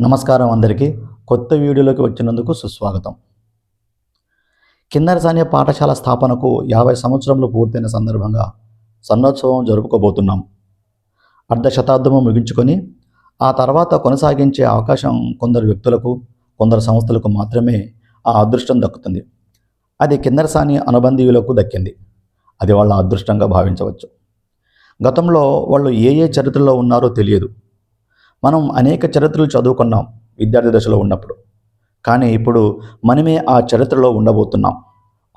నమస్కారం అందరికీ. కొత్త వీడియోలోకి వచ్చినందుకు సుస్వాగతం. కిన్నెరసాని పాఠశాల స్థాపనకు యాభై సంవత్సరంలో పూర్తయిన సందర్భంగా సన్నోత్సవం జరుపుకోబోతున్నాం. అర్ధ శతాబ్దము ముగించుకొని ఆ తర్వాత కొనసాగించే అవకాశం కొందరు వ్యక్తులకు కొందరు సంస్థలకు మాత్రమే ఆ అదృష్టం దక్కుతుంది. అది కిన్నెరసాని అనుబంధీయులకు దక్కింది. అది వాళ్ళ అదృష్టంగా భావించవచ్చు. గతంలో వాళ్ళు ఏ ఏ చరిత్రలో ఉన్నారో తెలియదు. మనం అనేక చరిత్రలు చదువుకున్నాం విద్యార్థి దశలో ఉన్నప్పుడు. కానీ ఇప్పుడు మనమే ఆ చరిత్రలో ఉండబోతున్నాం.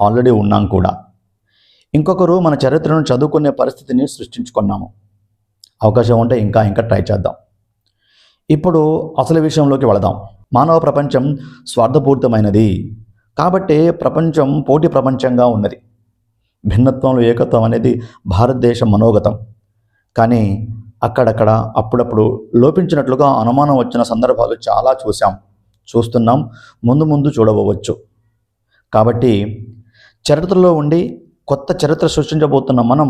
ఆల్రెడీ ఉన్నాం కూడా. ఇంకొకరు మన చరిత్రను చదువుకునే పరిస్థితిని సృష్టించుకున్నాము. అవకాశం ఉంటే ఇంకా ఇంకా ట్రై చేద్దాం. ఇప్పుడు అసలు విషయంలోకి వెళదాం. మానవ ప్రపంచం స్వార్థపూరితమైనది. కాబట్టి ప్రపంచం పోటీ ప్రపంచంగా ఉన్నది. భిన్నత్వంలో ఏకత్వం అనేది భారతదేశ మనోగతం. కానీ అక్కడక్కడ అప్పుడప్పుడు లోపించినట్లుగా అనుమానం వచ్చిన సందర్భాలు చాలా చూశాం. చూస్తున్నాం. ముందు ముందు చూడవచ్చు. కాబట్టి చరిత్రలో ఉండి కొత్త చరిత్ర సృష్టించబోతున్న మనం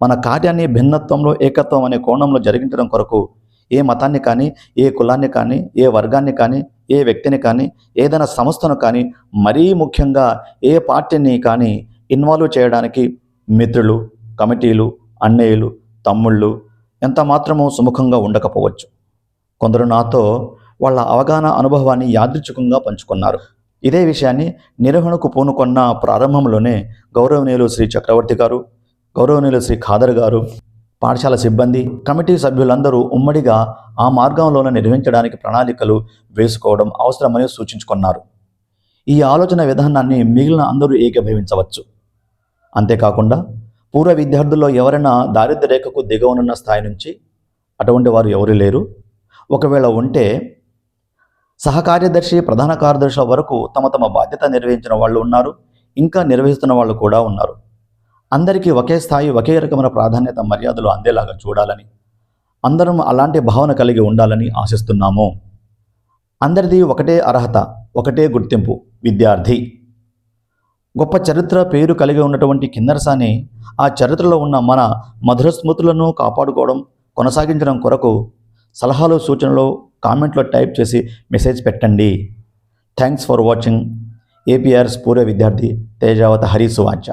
మన కార్యాన్ని భిన్నత్వంలో ఏకత్వం అనే కోణంలో జరిగించడం కొరకు ఏ మతాన్ని కానీ ఏ కులాన్ని కానీ ఏ వర్గాన్ని కానీ ఏ వ్యక్తిని కానీ ఏదైనా సంస్థను కానీ మరీ ముఖ్యంగా ఏ పార్టీని కానీ ఇన్వాల్వ్ చేయడానికి మిత్రులు కమిటీలు అన్నయ్యలు తమ్ముళ్ళు ఎంత మాత్రమూ సుముఖంగా ఉండకపోవచ్చు. కొందరు నాతో వాళ్ళ అవగాహన అనుభవాన్ని యాదృచ్ఛికంగా పంచుకున్నారు. ఇదే విషయాన్ని నిర్వహణకు పూనుకొన్న ప్రారంభంలోనే గౌరవనీయులు శ్రీ చక్రవర్తి గారు గౌరవనీయులు శ్రీ ఖాదర్ గారు పాఠశాల సిబ్బంది కమిటీ సభ్యులందరూ ఉమ్మడిగా ఆ మార్గంలోనే నిర్వహించడానికి ప్రణాళికలు వేసుకోవడం అవసరమని సూచించుకున్నారు. ఈ ఆలోచన విధానాన్ని మిగిలిన అందరూ ఏకీభవించవచ్చు. అంతేకాకుండా పూర్వ విద్యార్థుల్లో ఎవరైనా దారిద్ర్య రేఖకు దిగవనున్న స్థాయి నుంచి అటువంటి వారు ఎవరు లేరు. ఒకవేళ ఉంటే సహకార్యదర్శి ప్రధాన కార్యదర్శుల వరకు తమ తమ బాధ్యత నిర్వహించిన వాళ్ళు ఉన్నారు. ఇంకా నిర్వహిస్తున్న వాళ్ళు కూడా ఉన్నారు. అందరికీ ఒకే స్థాయి ఒకే రకమైన ప్రాధాన్యత మర్యాదలు అందేలాగా చూడాలని అందరం అలాంటి భావన కలిగి ఉండాలని ఆశిస్తున్నాము. అందరిది ఒకటే అర్హత ఒకటే గుర్తింపు. విద్యార్థి. గొప్ప చరిత్ర పేరు కలిగి ఉన్నటువంటి కిన్నరసాని ఆ చరిత్రలో ఉన్న మన మధుర స్మృతులను కాపాడుకోవడం కొనసాగించడం కొరకు సలహాలు సూచనలు కామెంట్లో టైప్ చేసి మెసేజ్ పెట్టండి. Thanks for watching. ఏపీఆర్స్ పూర్వ విద్యార్థి తేజావత హరి సువాచ